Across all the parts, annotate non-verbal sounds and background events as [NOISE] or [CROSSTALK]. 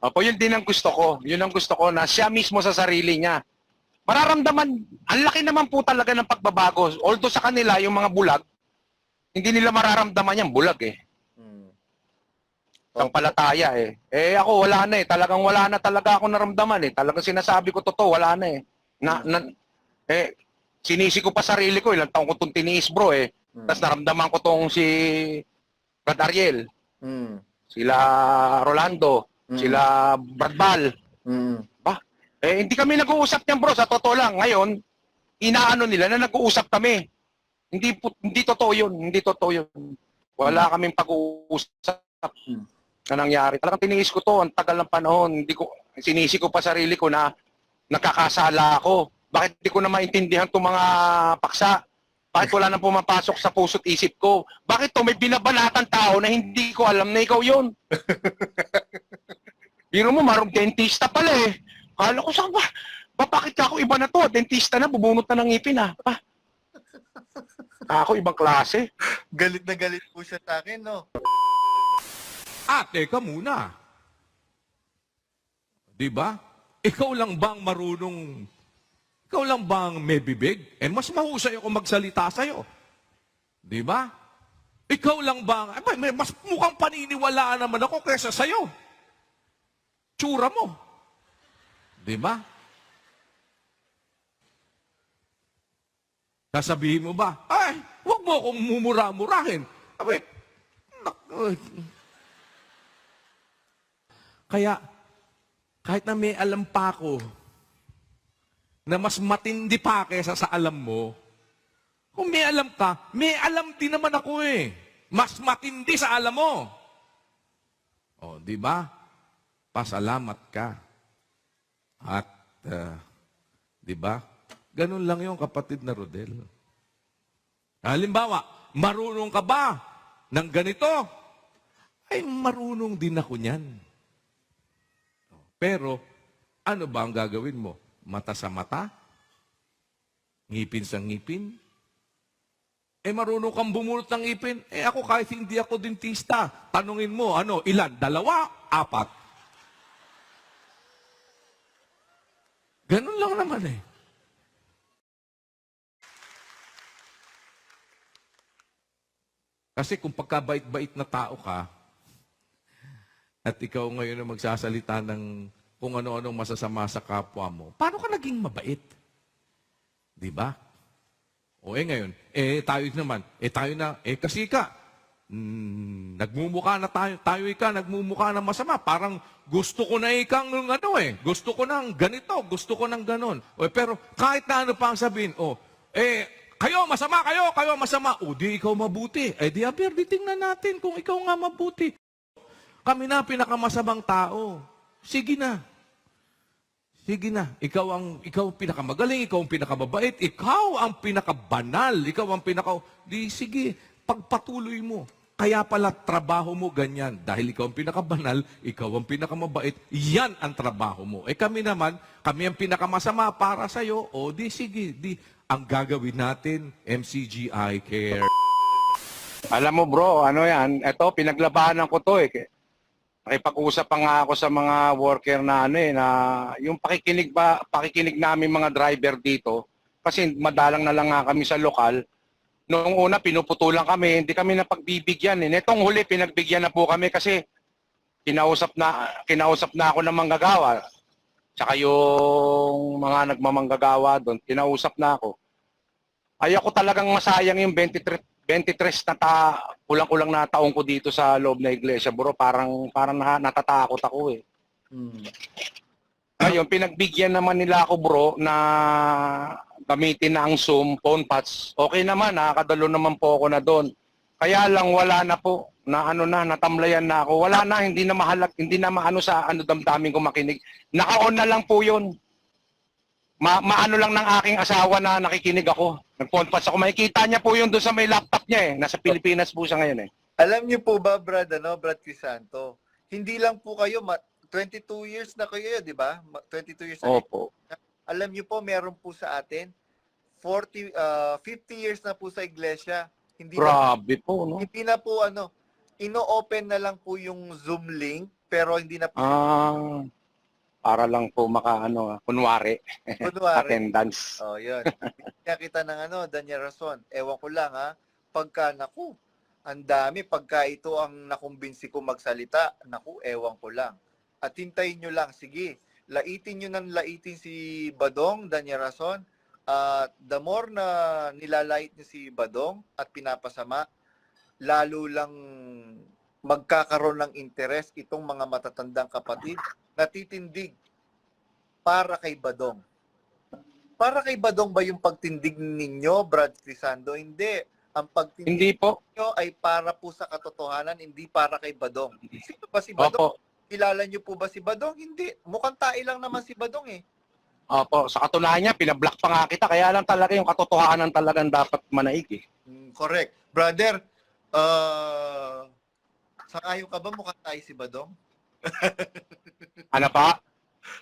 Opo, yun din ang gusto ko. Yun ang gusto ko na siya mismo sa sarili niya. Mararamdaman, ang laki naman po talaga ng pagbabago. Although sa kanila, yung mga bulag, hindi nila mararamdaman yung bulag eh. Mm. Ang palataya eh. Eh ako wala na eh. Talagang wala na talaga ako naramdaman eh. Talagang sinasabi ko totoo, wala na eh. Na, na, eh, sinisi ko pa sarili ko. Ilang taong ko itong tiniis bro eh. Mm. Tapos naramdaman ko tong si Brad Ariel, Mm. sila Rolando, Mm. sila Brad Bal. Mm. Eh, hindi kami nag-uusap niyan bro, sa totoo lang. Ngayon, inaano nila na nag-uusap kami. Hindi hindi totoo yun, hindi totoo yun. Wala kaming pag-uusap Hmm. na nangyari. Talagang tiniis ko to, ang tagal ng panahon. Hindi ko, sinisi ko pa sarili ko na nakakasala ako. Bakit hindi ko na maintindihan itong mga paksa? Bakit wala nang pumapasok sa puso't isip ko? Bakit to may binabanatan tao na hindi ko alam na ikaw yun? [LAUGHS] Biro mo, marong dentista pala eh. Kala ko, saan ba? Ba, bakit ka ako iba na to? Dentista na, bubunot na ng ngipin ah. Pa. Ako, ibang klase. Galit na galit po siya sa akin, no? Ah, teka muna. Di ba? Ikaw lang bang marunong, ikaw lang bang may bibig? Eh, mas mahusay ako magsalita sa'yo. Di ba? Ikaw lang bang, eh, may- mas mukhang paniniwalaan naman ako kaysa sa'yo. Tsura mo. Di ba? Sasabihin mo ba, ay, huwag mo akong mumura-murahin. Ay, kaya, kahit na may alam pa ako, na mas matindi pa kaysa sa alam mo, kung may alam ka, may alam din naman ako eh. Mas matindi sa alam mo. O, di ba? Pasalamat ka. At, ah, di ba? Ganun lang yung kapatid na Rodel. Halimbawa, marunong ka ba ng ganito? Ay, marunong din ako niyan. Pero, ano ba ang gagawin mo? Mata sa mata? Ngipin sa ngipin? Eh, marunong kang bumulot ng ngipin? Eh, ako kahit hindi ako dentista, tanungin mo, ano, ilan? Dalawa? Apat? Ganun lang naman eh. Kasi kung pagkabait-bait na tao ka, at ikaw ngayon na magsasalita ng kung ano-anong masasama sa kapwa mo, paano ka naging mabait? Di ba? O eh ngayon, eh tayo naman, eh tayo na, eh kasi ka, mm, nagmumukha na tayo, tayo ika, nagmumukha na masama. Parang gusto ko na ikang ng ano eh, gusto ko ng ganito, gusto ko ng ganon. O, pero kahit na ano pa ang sabihin, oh, eh, kayo masama, kayo, kayo masama. O di ikaw mabuti. Eh di aber, di tingnan natin kung ikaw nga mabuti. Kami na pinakamasamang tao. Sige na. Sige na. Ikaw ang ikaw ang pinakamagaling, ikaw ang pinakamabait, ikaw ang pinakabanal, ikaw ang pinaka Di sige, pagpatuloy mo. Kaya pala trabaho mo ganyan. Dahil ikaw ang pinakabanal, ikaw ang pinakamabait, yan ang trabaho mo. Eh kami naman, kami ang pinakamasama para sa iyo. O di sige, di ang gagawin natin, MCGI Care. Alam mo bro, ano yan, eto pinaglabanan ko to eh. Nakipag-usap pa nga ako sa mga worker na ano eh, na yung pakikinig ba, pakikinig namin mga driver dito, kasi madalang na lang nga kami sa lokal. Noong una, pinuputulan kami, hindi kami napagbibigyan eh. Netong huli, pinagbigyan na po kami kasi kinausap na, kinausap na ako ng manggagawa. Tsaka yung mga nagmamanggagawa doon, kinausap na ako. Ay ako talagang masayang yung 23, 23 na ta, kulang-kulang na taong ko dito sa loob na iglesia, bro. Parang, parang na, natatakot ako eh. Mm. Ngayon, pinagbigyan naman nila ako bro na gamitin na ang Zoom, phone pads. Okay naman, nakakadalo naman po ako na doon. Kaya lang wala na po, na ano na, natamlayan na ako. Wala na, hindi na mahalag, hindi na maano sa ano damdamin ko makinig. Naka-on na lang po yun. Ma maano lang ng aking asawa na nakikinig ako. Nag-phone pads ako. Makikita niya po yun doon sa may laptop niya eh. Nasa Pilipinas po siya ngayon eh. Alam niyo po ba, Brad, ano, Brad Crisanto, hindi lang po kayo, ma- 22 years na kayo, di ba? Ma- 22 years na Opo. alam niyo po, meron po sa atin, 40, uh, 50 years na po sa iglesia. Hindi na, Grabe po, no? hindi na po ano, ino-open na lang po yung Zoom link pero hindi na po Ah, para lang po maka ano, kunwari, kunwari. [LAUGHS] attendance. Oh, yun. Kaya kita ng ano, Daniel Rason. Ewan ko lang ha. Pagka, naku, ang dami. Pagka ito ang nakumbinsi ko magsalita, naku, ewan ko lang. At hintayin nyo lang, sige. Laitin nyo ng laitin si Badong, Daniel Rason. At the more na nilalait niyo si Badong at pinapasama, lalo lang magkakaroon ng interes itong mga matatandang kapatid na titindig para kay Badong. Para kay Badong ba yung pagtindig ninyo, Brad Crisando? Hindi. Ang pagtindig Hindi po. ninyo ay para po sa katotohanan, hindi para kay Badong. Sino ba si Badong? Opo. Kilala niyo po ba si Badong? Hindi. Mukhang tae lang naman si Badong eh. Opo. Sa katunayan niya, pinablock pa nga kita. Kaya lang talaga yung katotohanan talagang dapat manaig eh. Mm, correct. Brother, uh, sangayo ka ba mukhang tae si Badong? [LAUGHS] Ano pa?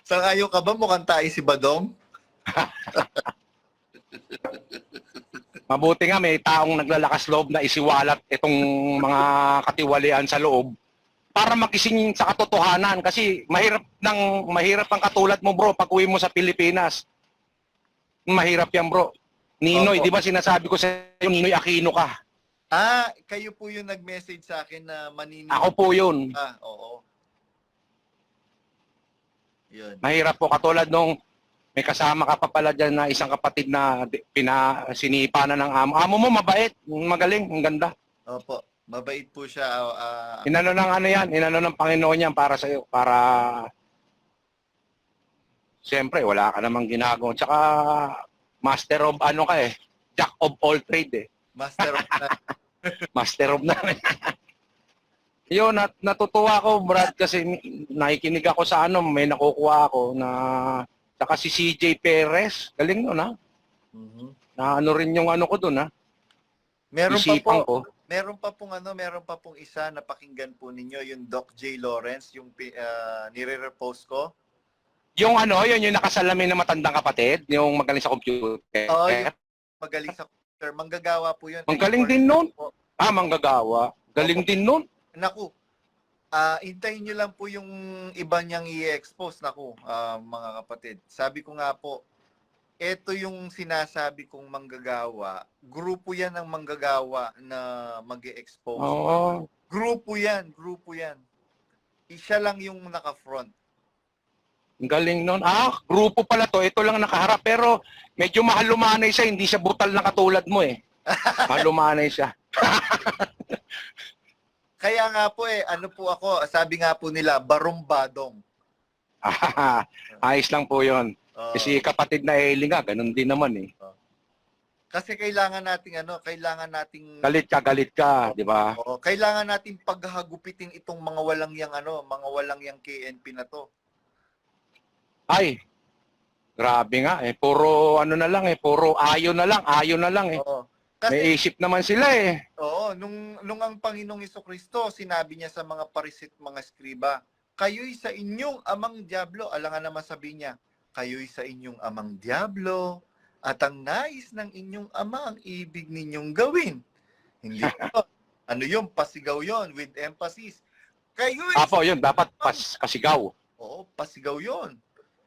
Sangayo ka ba mukhang tae si Badong? [LAUGHS] Mabuti nga may taong naglalakas loob na isiwalat itong mga katiwalian sa loob para makising sa katotohanan kasi mahirap ng mahirap ang katulad mo bro pag uwi mo sa Pilipinas. Mahirap yan bro. Ninoy, Opo. di ba sinasabi ko sa iyo Ninoy Aquino ka? Ah, kayo po yung nag-message sa akin na manini. Ako po yun. Ah, oo. Yun. Mahirap po katulad nung may kasama ka pa pala dyan na isang kapatid na di- pina, sinipa na ng amo. Amo mo mabait, magaling, ang ganda. Opo. Mabait po siya. ah, Inano ng ano yan, inano ng Panginoon yan para sa iyo, para Siyempre, wala ka namang ginagawa. Tsaka master of ano ka eh, jack of all trade eh. master of na. [LAUGHS] Master of na. [LAUGHS] Yun, nat natutuwa ko, Brad, kasi nakikinig ako sa ano, may nakukuha ako na Tsaka si CJ Perez, galing nun ha. Mhm. Na ano rin yung ano ko dun ha. Meron pa po, Isipan ko. Meron pa pong ano, meron pa pong isa na pakinggan po ninyo, yung Doc J. Lawrence, yung ah, nire-repost ko. Yung ano, yun yung nakasalamin na matandang kapatid, yung magaling sa computer. Oo, yung magaling sa computer. Manggagawa po yun. Ang galing din nun. Po. Ah, manggagawa. Galing din nun. Naku, ah hintayin nyo lang po yung iba niyang i-expose. Naku, ah, mga kapatid. Sabi ko nga po, ito yung sinasabi kong manggagawa. Grupo yan ng manggagawa na mag expose Oo. Grupo yan, grupo yan. Siya lang yung naka-front. Ang galing nun. Ah, grupo pala to. Ito lang nakaharap. Pero medyo mahal lumanay siya. Hindi siya brutal na katulad mo eh. [LAUGHS] mahal lumanay siya. [LAUGHS] Kaya nga po eh, ano po ako, sabi nga po nila, barumbadong. Ah, [LAUGHS] Ayos lang po yon. Oo. Kasi kapatid na Eli nga, ganun din naman eh. kasi kailangan nating ano, kailangan nating Galit ka, galit ka, di ba? Oo, kailangan nating paghagupitin itong mga walang yang ano, mga walang yang KNP na to. Ay, grabe nga eh. Puro ano na lang eh. Puro ayo na lang, ayo na lang eh. Oo. May Kasi isip naman sila eh. oo, nung nung ang Panginoong Kristo, sinabi niya sa mga parisit, mga skriba, kayo'y sa inyong amang diablo, alangan naman sabi niya, kayo'y sa inyong amang diablo, at ang nais ng inyong ama ang ibig ninyong gawin. Hindi [LAUGHS] po. ano yun, pasigaw yon with emphasis. Kayo'y Apo, yun, dapat pas, pasigaw. Oo, pasigaw yon.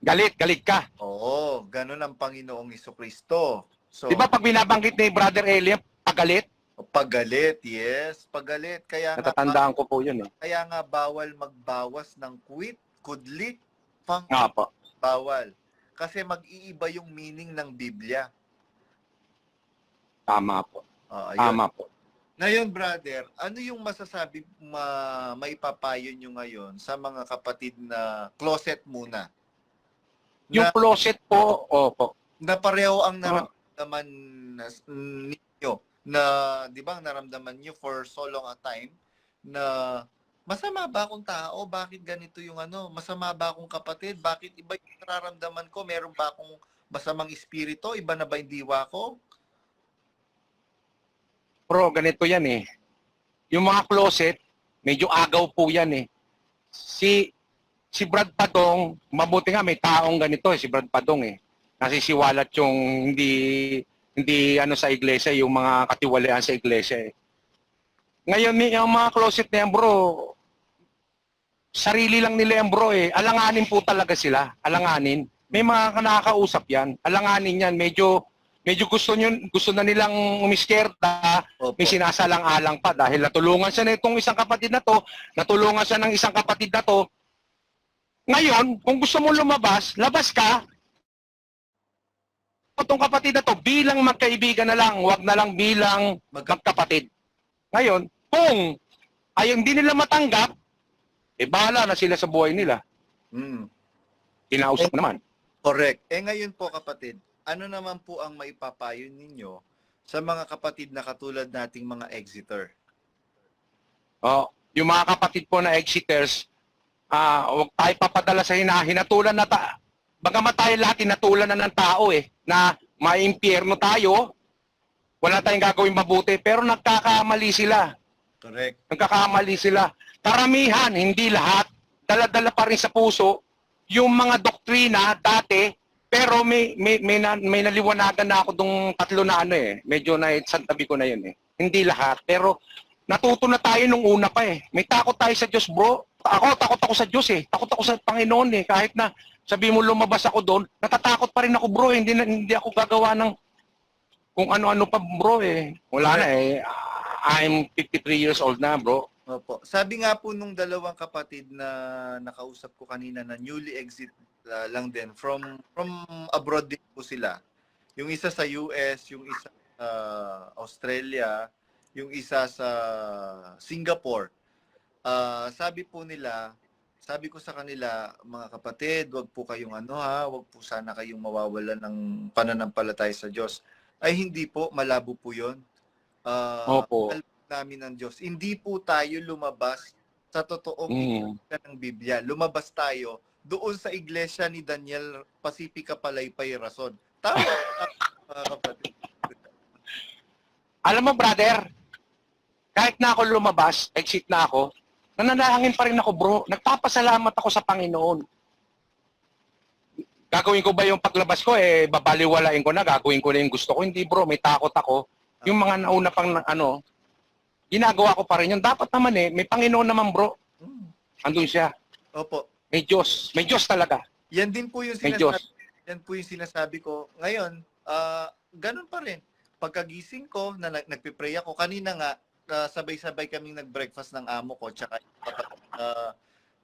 Galit, galit ka. Oo, ganun ang Panginoong Kristo. So, Di ba pag binabanggit ni Brother Eli, pagalit? pagalit, yes, pagalit. Kaya nga, Natatandaan ko po yun eh. kaya nga bawal magbawas ng quit, kudlit, pang Nga po. Bawal. Kasi mag-iiba yung meaning ng Biblia. Tama po. Ah, ayun. Tama po. Ngayon, brother, ano yung masasabi, ma, maipapayo nyo ngayon sa mga kapatid na closet muna? Yung Na, closet po, opo. na pareho ang naramdaman na- ninyo na, di ba, naramdaman nyo for so long a time na masama ba akong tao? Bakit ganito yung ano? Masama ba akong kapatid? Bakit iba yung nararamdaman ko? Meron ba akong masamang espiritu? Iba na ba yung diwa ko? Bro, ganito yan eh. Yung mga closet, medyo agaw po yan eh. Si si Brad Padong, mabuti nga may taong ganito eh, si Brad Padong eh. Nasisiwalat yung hindi hindi ano sa iglesia, yung mga katiwalian sa iglesia eh. Ngayon, yung mga closet na yan, bro, sarili lang nila yan bro eh. Alanganin po talaga sila. Alanganin. May mga nakakausap yan. Alanganin yan. Medyo medyo gusto nyo, gusto na nilang umiskerta, Opo. may sinasalang-alang pa dahil natulungan siya na itong isang kapatid na to, natulungan siya ng isang kapatid na to. Ngayon, kung gusto mo lumabas, labas ka. Itong kapatid na to, bilang magkaibigan na lang, wag na lang bilang Magka- magkapatid. Ngayon, kung ay hindi nila matanggap, eh bahala na sila sa buhay nila. Mm. Kinausap naman. Correct. Eh ngayon po kapatid, ano naman po ang maipapayo ninyo sa mga kapatid na katulad nating mga exiter? Oh, yung mga kapatid po na exiters, ah, huwag tayo papadala sa hina, hinatulan na ta. Bagamat tayo lahat hinatulan na ng tao eh, na maimpyerno tayo, wala tayong gagawin mabuti, pero nagkakamali sila. Correct. Nagkakamali sila. Karamihan, hindi lahat, dala-dala pa rin sa puso yung mga doktrina dati, pero may may may, na, may naliwanagan na ako dong tatlo na ano eh. Medyo na santabi ko na yun eh. Hindi lahat, pero natuto na tayo nung una pa eh. May takot tayo sa Diyos, bro. Ako, takot ako sa Diyos eh. Takot ako sa Panginoon eh. Kahit na sabi mo lumabas ako doon, natatakot pa rin ako, bro. eh. Hindi, na, hindi ako gagawa ng kung ano-ano pa, bro eh. Wala na eh. I'm 53 years old na, bro. Opo. Sabi nga po nung dalawang kapatid na nakausap ko kanina na newly exit uh, lang din from from abroad din po sila. Yung isa sa US, yung isa sa Australia, yung isa sa Singapore. Ah, sabi po nila, sabi ko sa kanila, mga kapatid, wag po kayong ano ha, wag po sana kayong mawawalan ng pananampalataya sa Diyos. Ay hindi po, malabo po 'yon. Ah, Opo. Namin ng Diyos. Hindi po tayo lumabas sa totoong Mm. ng Biblia. Lumabas tayo doon sa iglesia ni Daniel Pacifica Palaypay Rason. [LAUGHS] Tama, mga kapatid. Alam mo, brother, kahit na ako lumabas, exit na ako, nananalangin pa rin ako, bro. Nagpapasalamat ako sa Panginoon. Gagawin ko ba yung paglabas ko, eh, babaliwalain ko na, gagawin ko na yung gusto ko. Hindi, bro, may takot ako. Yung mga nauna pang, ano, ginagawa ko pa rin yun. Dapat naman eh, may Panginoon naman, bro. Hmm. Andun siya. Opo. May Diyos. May Diyos talaga. Yan din po yung May Diyos. sinasabi, yan po yung sinasabi ko. Ngayon, ah, ganun pa rin. Pagkagising ko, na nag- nagpipray ako, kanina nga, ah, sabay-sabay kaming nag-breakfast ng amo ko, tsaka yung kapatid, ah,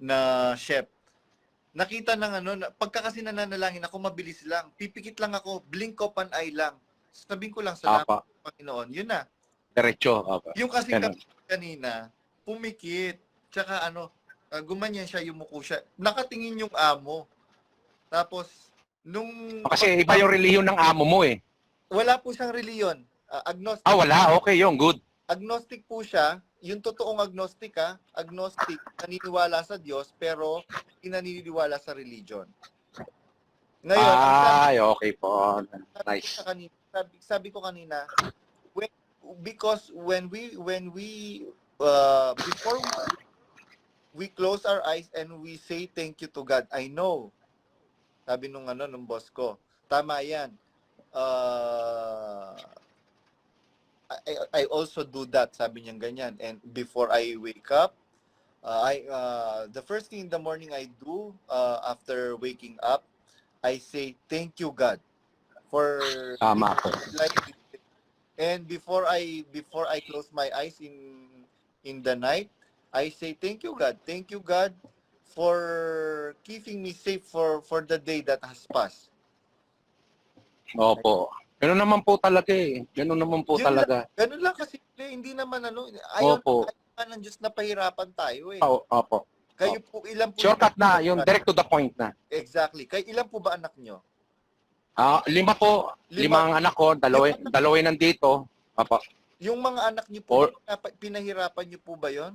na chef. Nakita ng ano, na, pagka kasi nananalangin ako, mabilis lang. Pipikit lang ako, blink of an eye lang. Sabihin ko lang, salamat Apa. Panginoon. Yun na. Diretso. Apa. Yung kasi Ganun. kanina, pumikit. Tsaka ano, ah, gumanyan siya, yumuko siya. Nakatingin yung amo. Tapos, nung... Kasi iba yung relihiyon ng amo mo eh. Wala po siyang reliyon. Ah, agnostic. Ah, wala. Okay yun. Good. Agnostic po siya. Yung totoong agnostic ha, agnostic, naniniwala sa Diyos, pero naniniwala sa religion. Ngayon, ang sabi- Ay, okay po. sabi Nice. sa kanina, sabi, sabi ko kanina, because when we when we uh, before we, we close our eyes and we say thank you to God, I know. Sabi nung ano nung boss ko, tama 'yan. Uh, I, I also do that, sabi niya ganyan. And before I wake up, uh, I uh, the first thing in the morning I do uh, after waking up, I say thank you God for Tama po. like and before I before I close my eyes in in the night, I say thank you God. Thank you God for keeping me safe for for the day that has passed. Opo. Ganun naman po talaga eh. Ganun naman po Yun talaga. Ganun lang kasi hindi naman ano ayaw Opo. ayaw ng Diyos na pahirapan tayo eh. Oo, Opo. Kayo po ilan po Shortcut na, yung direct to the point na. Exactly. Kayo ilan po ba anak nyo? Ah, lima po. Lima, Lima. ang anak ko. Dalawa, dalawa nandito. Opo. Yung mga anak nyo po, Or- pinapa- pinahirapan nyo po ba yon?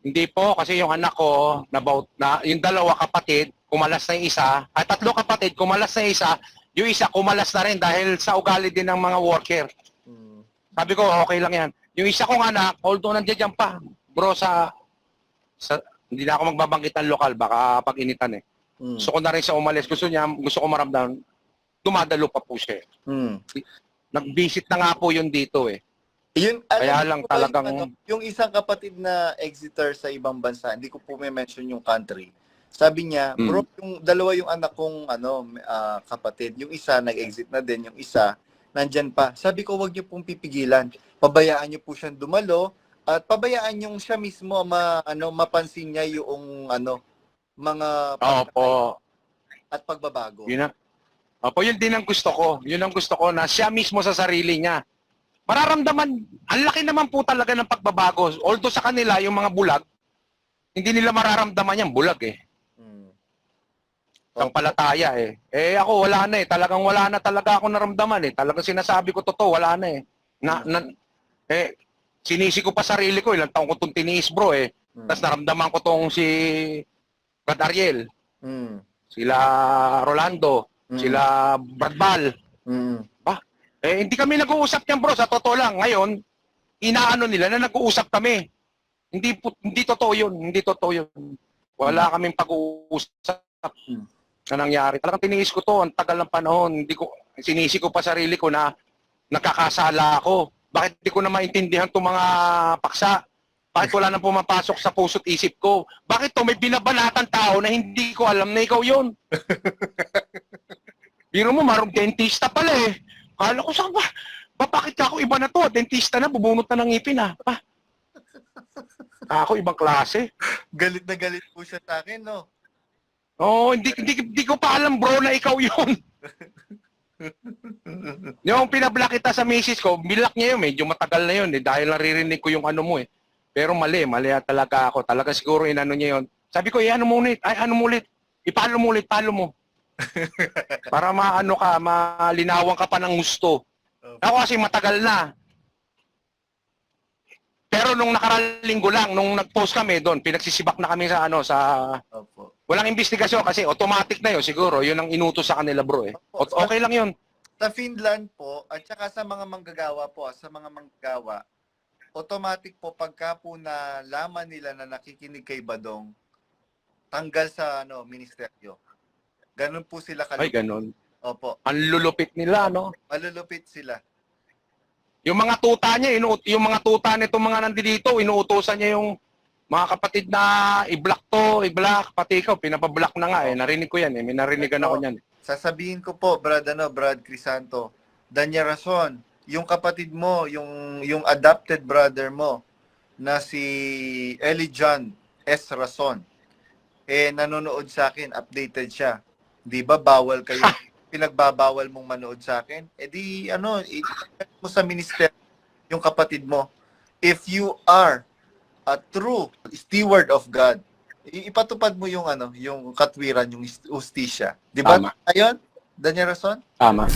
Hindi po, kasi yung anak ko, na, about, na yung dalawa kapatid, kumalas na yung isa. At tatlo kapatid, kumalas na yung isa. Yung isa, kumalas na rin dahil sa ugali din ng mga worker. Hmm. Sabi ko, okay lang yan. Yung isa kong anak, although nandiyan dyan pa, bro, sa, sa hindi na ako magbabanggit ng lokal, baka pag-initan eh. Hmm. Gusto ko na rin sa umalis. Gusto niya, gusto ko maramdaman, dumadalo pa po siya. Hmm. Nag-visit na nga po yun dito eh. Yun, Kaya lang po talagang- yung, ano, yung isang kapatid na Exeter sa ibang bansa, hindi ko po may mention yung country. Sabi niya, Mm. bro, yung dalawa yung anak kong ano ah, kapatid, yung isa nag-exit na din, yung isa nandyan pa. Sabi ko, wag niyo pong pipigilan. Pabayaan niyo po siyang dumalo at pabayaan yung siya mismo ma, ano, mapansin niya yung ano, mga Opo. at pagbabago. Yun ang, opo, yun din ang gusto ko. Yun ang gusto ko na siya mismo sa sarili niya. Mararamdaman, ang laki naman po talaga ng pagbabago. Although sa kanila, yung mga bulag, hindi nila mararamdaman yan, bulag eh. Mm. Ang palataya eh. Eh ako wala na eh. Talagang wala na talaga ako naramdaman eh. Talagang sinasabi ko totoo, wala na eh. Na, na, eh, sinisi ko pa sarili ko. Ilang taong ko itong tiniis bro eh. Mm. Tapos naramdaman ko tong si Brad Ariel, Mm. sila Rolando, Mm. sila Brad Bal. Mm. Eh, hindi kami nag-uusap niyan bro, sa totoo lang. Ngayon, inaano nila na nag-uusap kami. Hindi po- hindi totoo 'yun, hindi totoo 'yun. Wala kaming pag-uusap Hmm. na nangyari. Talagang tiniis ko 'to, ang tagal ng panahon. Hindi ko sinisi ko pa sarili ko na nakakasala ako. Bakit hindi ko na maintindihan 'tong mga paksa? Bakit wala nang pumapasok sa puso't isip ko? Bakit to may binabanatan tao na hindi ko alam na ikaw 'yon? [LAUGHS] Biro mo, marong dentista pala eh. Kala ko saan ba? Ba, bakit ako iba na to? Dentista na, bubunot na ng ngipin ah. Pa. Ako, ibang klase. Galit na galit po siya sa akin, no? Oo, oh, hindi, hindi, hindi ko pa alam bro na ikaw yun. [LAUGHS] Yung pinablock kita sa misis ko, bilak niya yun, medyo matagal na yun eh, dahil naririnig ko yung ano mo eh. Pero mali, mali talaga ako. Talaga siguro inano niya yun. Sabi ko, eh, ano mo ulit? Ay, ano mo ulit? Ipalo mo ulit, palo mo. [LAUGHS] Para maano ka, malinawan ka pa ng gusto. Ako kasi matagal na. Pero nung nakarang linggo lang, nung nag-post kami doon, pinagsisibak na kami sa ano, sa Opo. walang investigasyon kasi automatic na 'yon siguro. 'Yun ang inutos sa kanila, bro eh. O- okay lang 'yun. Sa Finland po, at saka sa mga manggagawa po, sa mga manggagawa, automatic po pagka po na laman nila na nakikinig kay Badong, tanggal sa ano ministeryo. Ganun po sila Ay, kalupit. ganun. Opo. Ang lulupit nila, no? Malulupit sila. Yung mga tuta niya, inu yung mga tuta nitong mga nandito, inuutosan niya yung mga kapatid na i-block to, i-block, pati ikaw, pinapablock na nga eh. Narinig ko yan eh. May narinigan ako niyan. Sasabihin ko po, Brad, ano, Brad Crisanto, Danya Rason, yung kapatid mo, yung, yung adopted brother mo, na si Ellie John S. Rason, eh, nanonood sa akin, updated siya. Di ba, bawal kayo, [LAUGHS] pinagbabawal mong manood sa akin? Eh di, ano, i- mo sa minister yung kapatid mo. If you are a true steward of God, i- ipatupad mo yung ano, yung katwiran, yung justisya. Di ba? Tama. Ayun, Danya Rason? Tama.